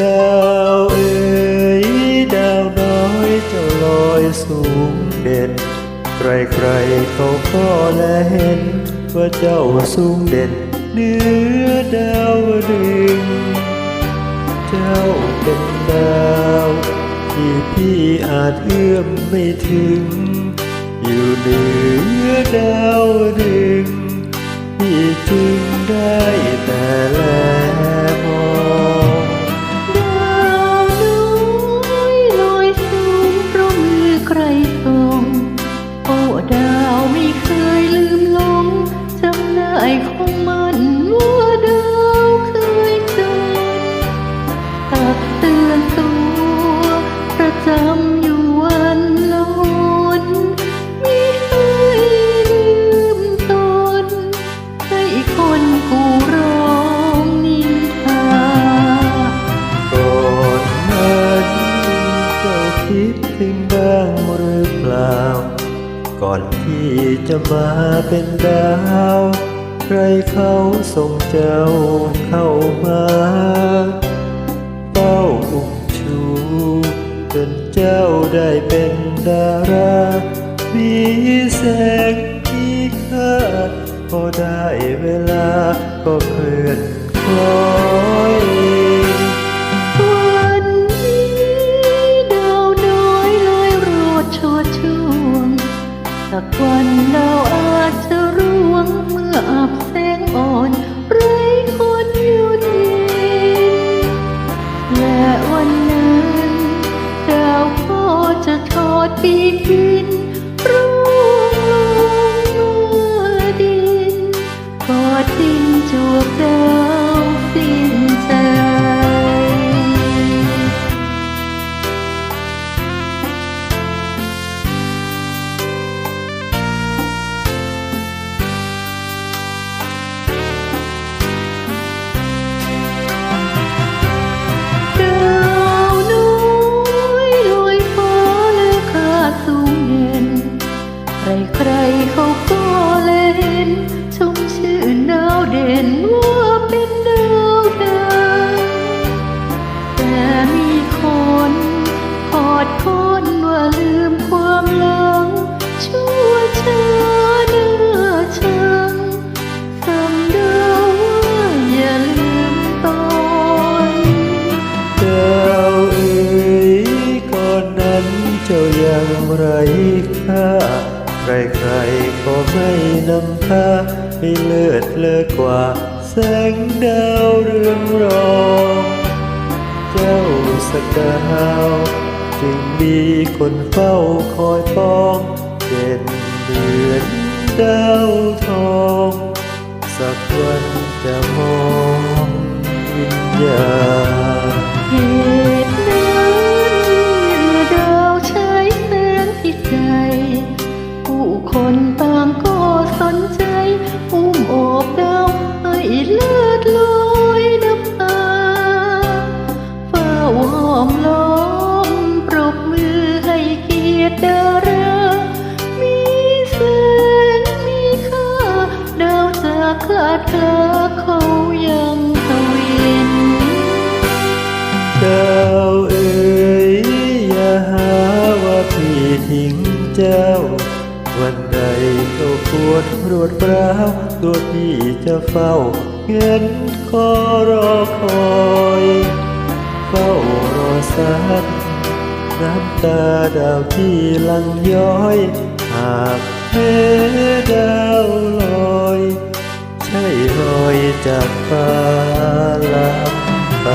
ดาวเอ๋ยดาวน้อยเจ้าลอยสูงเด่น ใครๆเขาก็แลเห็น ว่าเจ้าสูงเด่นเหนือดาวดึง เจ้าเป็นดาวที่พี่อาจเอื้อมไม่ถึง อยู่เหนือดาวดึงพี่จึงได้แต่แล บ้างหรือเปล่า ก่อนที่จะมาเป็นดาว ใครเขาส่งเจ้าเข้ามาเป้าอุ้มชูจนเจ้าได้เป็นดารามีแสงมีค่าพอได้เวลาก็เคลื่อนคล้อย วันดาวอาจจะร่วงเมื่ออับแสงอ่อนไรคนอยู่ดยินและวันนั้นดาวก็จะทอดปีกบิน ไรค่าใครๆก็ไม่นำพาให้เลิศเลอกว่า แสงดาวเรืองรองเจ้าสักดาวจึงมีคนเฝ้าคอยป้องเด่นเหมือนดาวทอง สักวันจะมองวิญญาณ เดารามีแสงมีค่าดาวจากคลาดคลาเขายังทวินดาวเอ๋ยอย่าหาว่าพี่ทิ้งเจ้า วันใดเขาปวดรวดร้าวตัวพี่จะเฝ้าเงินขอรอคอย เฝ้ารอสัก น้ำตาดาวที่ลังย้อย หากเพดาวลอย ใช่ลอยจากฟ้าลับไป